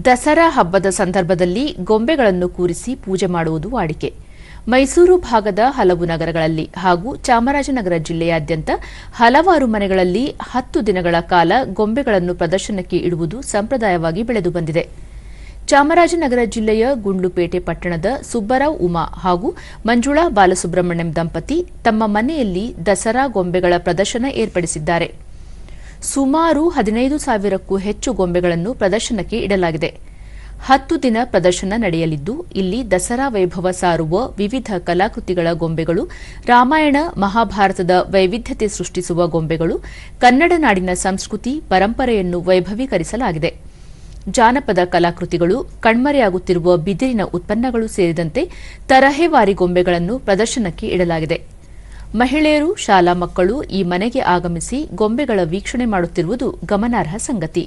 ದಸರಾ ಹಬ್ಬದ ಸಂದರ್ಭದಲ್ಲಿ ಗೊಂಬೆಗಳನ್ನು ಕೂರಿಸಿ ಪೂಜೆ ಮಾಡುವುದು ವಾಡಿಕೆ. ಮೈಸೂರು ಭಾಗದ ಹಲವು ನಗರಗಳಲ್ಲಿ ಹಾಗೂ ಚಾಮರಾಜನಗರ ಜಿಲ್ಲೆಯಾದ್ಯಂತ ಹಲವಾರು ಮನೆಗಳಲ್ಲಿ ಹತ್ತು ದಿನಗಳ ಕಾಲ ಗೊಂಬೆಗಳನ್ನು ಪ್ರದರ್ಶನಕ್ಕೆ ಇಡುವುದು ಸಂಪ್ರದಾಯವಾಗಿ ಬೆಳೆದು ಬಂದಿದೆ. ಚಾಮರಾಜನಗರ ಜಿಲ್ಲೆಯ ಗುಂಡ್ಲುಪೇಟೆ ಪಟ್ಟಣದ ಸುಬ್ಬರಾವ್ ಉಮಾ ಹಾಗೂ ಮಂಜುಳಾ ಬಾಲಸುಬ್ರಹ್ಮಣ್ಯಂ ದಂಪತಿ ತಮ್ಮ ಮನೆಯಲ್ಲಿ ದಸರಾ ಗೊಂಬೆಗಳ ಪ್ರದರ್ಶನ ಏರ್ಪಡಿಸಿದ್ದಾರೆ. ಸುಮಾರು ಹದಿನೈದು ಸಾವಿರಕ್ಕೂ ಹೆಚ್ಚು ಗೊಂಬೆಗಳನ್ನು ಪ್ರದರ್ಶನಕ್ಕೆ ಇಡಲಾಗಿದೆ. ಹತ್ತು ದಿನ ಪ್ರದರ್ಶನ ನಡೆಯಲಿದ್ದು, ಇಲ್ಲಿ ದಸರಾ ವೈಭವ ಸಾರುವ ವಿವಿಧ ಕಲಾಕೃತಿಗಳ ಗೊಂಬೆಗಳು, ರಾಮಾಯಣ, ಮಹಾಭಾರತದ ವೈವಿಧ್ಯತೆ ಸೃಷ್ಟಿಸುವ ಗೊಂಬೆಗಳು, ಕನ್ನಡ ನಾಡಿನ ಸಂಸ್ಕೃತಿ, ಪರಂಪರೆಯನ್ನು ವೈಭವೀಕರಿಸಲಾಗಿದೆ. ಜಾನಪದ ಕಲಾಕೃತಿಗಳು, ಕಣ್ಮರೆಯಾಗುತ್ತಿರುವ ಬಿದಿರಿನ ಉತ್ಪನ್ನಗಳು ಸೇರಿದಂತೆ ತರಹೇವಾರಿ ಗೊಂಬೆಗಳನ್ನು ಪ್ರದರ್ಶನಕ್ಕೆ ಇಡಲಾಗಿದೆ. ಮಹಿಳೆಯರು ಶಾಲಾ ಮಕ್ಕಳು ಈ ಮನೆಗೆ ಆಗಮಿಸಿ ಗೊಂಬೆಗಳ ವೀಕ್ಷಣೆ ಮಾಡುತ್ತಿರುವುದು ಗಮನಾರ್ಹ ಸಂಗತಿ.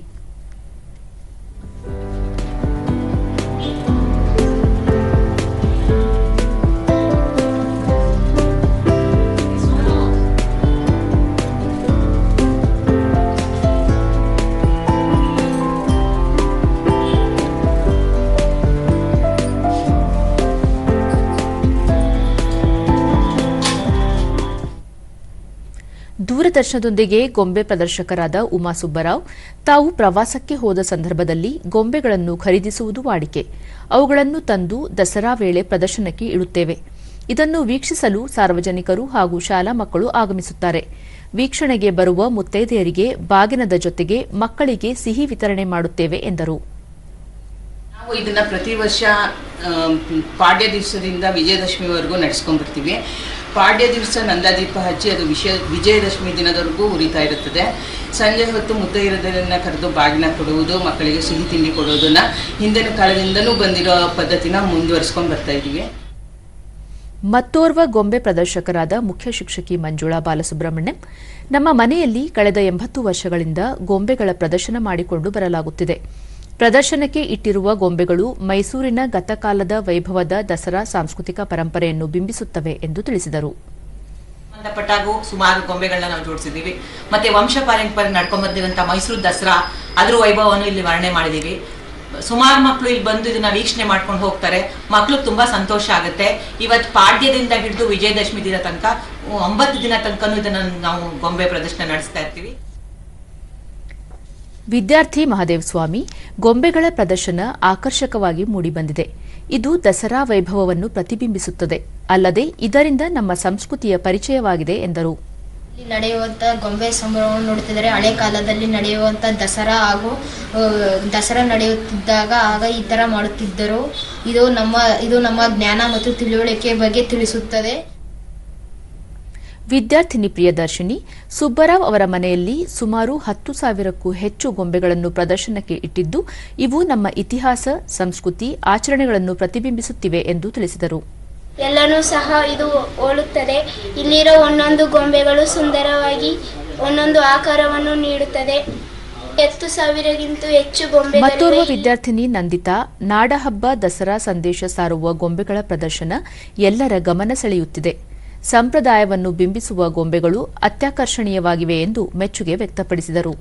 ದೂರದರ್ಶನದೊಂದಿಗೆ ಗೊಂಬೆ ಪ್ರದರ್ಶಕರಾದ ಉಮಾ ಸುಬ್ಬರಾವ್, ತಾವು ಪ್ರವಾಸಕ್ಕೆ ಹೋದ ಸಂದರ್ಭದಲ್ಲಿ ಗೊಂಬೆಗಳನ್ನು ಖರೀದಿಸುವುದು ವಾಡಿಕೆ. ಅವುಗಳನ್ನು ತಂದು ದಸರಾ ವೇಳೆ ಪ್ರದರ್ಶನಕ್ಕೆ ಇಡುತ್ತೇವೆ. ಇದನ್ನು ವೀಕ್ಷಿಸಲು ಸಾರ್ವಜನಿಕರು ಹಾಗೂ ಶಾಲಾ ಮಕ್ಕಳು ಆಗಮಿಸುತ್ತಾರೆ. ವೀಕ್ಷಣೆಗೆ ಬರುವ ಮುತ್ತೈದೆಯರಿಗೆ ಬಾಗಿನದ ಜೊತೆಗೆ ಮಕ್ಕಳಿಗೆ ಸಿಹಿ ವಿತರಣೆ ಮಾಡುತ್ತೇವೆ ಎಂದರು. ನಾವು ಇದನ್ನು ಪ್ರತಿ ವರ್ಷ ಪಾಡ್ಯ ದಿವಸದಿಂದ ವಿಜಯದಶಮಿವರೆಗೂ ನಡೆಸ್ಕೊಂಡ್ ಬರ್ತೀವಿ ಪಾಡ್ಯ ದಿವಸ ನಂದಾದೀಪ ಹಚ್ಚಿ ಅದು ವಿಷಯ, ವಿಜಯದಶಮಿ ದಿನದವರೆಗೂ ಉರಿತಾ ಇರುತ್ತದೆ. ಸಂಜೆ ಹೊತ್ತು ಮುತ್ತೈದರನ್ನ ಕರೆದು ಬಾಗಿನ ಕೊಡುವುದು, ಮಕ್ಕಳಿಗೆ ಸಿಹಿ ತಿಂಡಿ ಕೊಡುವುದನ್ನು ಹಿಂದಿನ ಕಾಲದಿಂದಲೂ ಬಂದಿರೋ ಪದ್ಧತಿನ ಮುಂದುವರಿಸ್ಕೊಂಡು ಬರ್ತಾ ಇದ್ದೀವಿ. ಮತ್ತೋರ್ವ ಗೊಂಬೆ ಪ್ರದರ್ಶಕರಾದ ಮುಖ್ಯ ಶಿಕ್ಷಕಿ ಮಂಜುಳಾ ಬಾಲಸುಬ್ರಹ್ಮಣ್ಯಂ, ನಮ್ಮ ಮನೆಯಲ್ಲಿ ಕಳೆದ ಎಂಬತ್ತು ವರ್ಷಗಳಿಂದ ಗೊಂಬೆಗಳ ಪ್ರದರ್ಶನ ಮಾಡಿಕೊಂಡು ಬರಲಾಗುತ್ತಿದೆ. ಪ್ರದರ್ಶನಕ್ಕೆ ಇಟ್ಟಿರುವ ಗೊಂಬೆಗಳು ಮೈಸೂರಿನ ಗತಕಾಲದ ವೈಭವದ ದಸರಾ ಸಾಂಸ್ಕೃತಿಕ ಪರಂಪರೆಯನ್ನು ಬಿಂಬಿಸುತ್ತವೆ ಎಂದು ತಿಳಿಸಿದರು. ಸಂಬಂಧಪಟ್ಟಾಗೂ ಸುಮಾರು ಗೊಂಬೆಗಳನ್ನ ನಾವು ಜೋಡಿಸಿದ್ದೀವಿ. ಮತ್ತೆ ವಂಶ ಪಾರಂಪರೆ ನಡ್ಕೊಂಡ್ ಬಂದಿರಂತ ಮೈಸೂರು ದಸರಾ, ಅದ್ರ ವೈಭವವನ್ನು ಇಲ್ಲಿ ವರ್ಣನೆ ಮಾಡಿದೀವಿ ಸುಮಾರು ಮಕ್ಕಳು ಇಲ್ಲಿ ಬಂದು ಇದನ್ನ ವೀಕ್ಷಣೆ ಮಾಡ್ಕೊಂಡು ಹೋಗ್ತಾರೆ. ಮಕ್ಳು ತುಂಬಾ ಸಂತೋಷ ಆಗುತ್ತೆ. ಇವತ್ತು ಪಾಡ್ಯದಿಂದ ಹಿಡಿದು ವಿಜಯದಶಮಿ ದಿನ ತನಕ, ಒಂಬತ್ತು ದಿನ ತನಕನೂ ಇದನ್ನ ನಾವು ಗೊಂಬೆ ಪ್ರದರ್ಶನ ನಡೆಸ್ತಾ ಇರ್ತೀವಿ. ವಿದ್ಯಾರ್ಥಿ ಮಹದೇವ್ ಸ್ವಾಮಿ ಗೊಂಬೆಗಳ ಪ್ರದರ್ಶನ ಆಕರ್ಷಕವಾಗಿ ಮೂಡಿಬಂದಿದೆ. ಇದು ದಸರಾ ವೈಭವವನ್ನು ಪ್ರತಿಬಿಂಬಿಸುತ್ತದೆ. ಅಲ್ಲದೆ ಇದರಿಂದ ನಮ್ಮ ಸಂಸ್ಕೃತಿಯ ಪರಿಚಯವಾಗಿದೆ ಎಂದರು. ಇಲ್ಲಿ ನಡೆಯುವಂತ ಗೊಂಬೆ ಸಂಭ್ರಮವನ್ನು ನೋಡುತ್ತಿದ್ದರೆ ಹಳೆ ಕಾಲದಲ್ಲಿ ನಡೆಯುವಂತ ದಸರಾ ಹಾಗೂ ದಸರಾ ನಡೆಯುತ್ತಿದ್ದಾಗ ಆಗ ಈ ತರ ಮಾಡುತ್ತಿದ್ದರು. ಇದು ನಮ್ಮ ಇದು ನಮ್ಮ ಜ್ಞಾನ ಮತ್ತು ತಿಳುವಳಿಕೆ ಬಗ್ಗೆ ತಿಳಿಸುತ್ತದೆ. ವಿದ್ಯಾರ್ಥಿನಿ ಪ್ರಿಯದರ್ಶಿನಿ ಸುಬ್ಬರಾವ್ ಅವರ ಮನೆಯಲ್ಲಿ ಸುಮಾರು ಹತ್ತು ಸಾವಿರಕ್ಕೂ ಹೆಚ್ಚು ಗೊಂಬೆಗಳನ್ನು ಪ್ರದರ್ಶನಕ್ಕೆ ಇಟ್ಟಿದ್ದು ಇವು ನಮ್ಮ ಇತಿಹಾಸ ಸಂಸ್ಕೃತಿ ಆಚರಣೆಗಳನ್ನು ಪ್ರತಿಬಿಂಬಿಸುತ್ತಿವೆ ಎಂದು ತಿಳಿಸಿದರು. ಎಲ್ಲನೂ ಸಹ ಇದು ಹೋಲುತ್ತದೆ. ಇಲ್ಲಿರೋ ಒಂದೊಂದು ಗೊಂಬೆಗಳು ಸುಂದರವಾಗಿ ಒಂದೊಂದು ಆಕಾರವನ್ನು ನೀಡುತ್ತದೆ. ಎತ್ತು ಸಾವಿರಕ್ಕಿಂತ ಹೆಚ್ಚು ಮತ್ತೋರ್ವ ಗೊಂಬೆಗಳಿವೆ ವಿದ್ಯಾರ್ಥಿನಿ ನಂದಿತಾ ನಾಡಹಬ್ಬ ದಸರಾ ಸಂದೇಶ ಸಾರುವ ಗೊಂಬೆಗಳ ಪ್ರದರ್ಶನ ಎಲ್ಲರ ಗಮನ ಸೆಳೆಯುತ್ತಿದೆ. ಸಂಪ್ರದಾಯವನ್ನು ಬಿಂಬಿಸುವ ಗೊಂಬೆಗಳು ಅತ್ಯಾಕರ್ಷಣೀಯವಾಗಿವೆ ಎಂದು ಮೆಚ್ಚುಗೆ ವ್ಯಕ್ತಪಡಿಸಿದರು.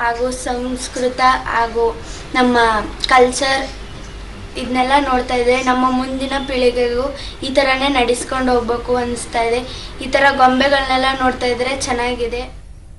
ಹಾಗೂ ಸಂಸ್ಕೃತ ಹಾಗೂ ನಮ್ಮ ಕಲ್ಚರ್ ಇದನ್ನೆಲ್ಲ ನೋಡ್ತಾ ಇದ್ರೆ ನಮ್ಮ ಮುಂದಿನ ಪೀಳಿಗೆಗೂ ಈ ಥರನೇ ನಡೆಸ್ಕೊಂಡು ಹೋಗ್ಬೇಕು ಅನಿಸ್ತಾ ಇದೆ. ಈ ಥರ ಗೊಂಬೆಗಳನ್ನೆಲ್ಲ ನೋಡ್ತಾ ಇದ್ರೆ ಚೆನ್ನಾಗಿದೆ.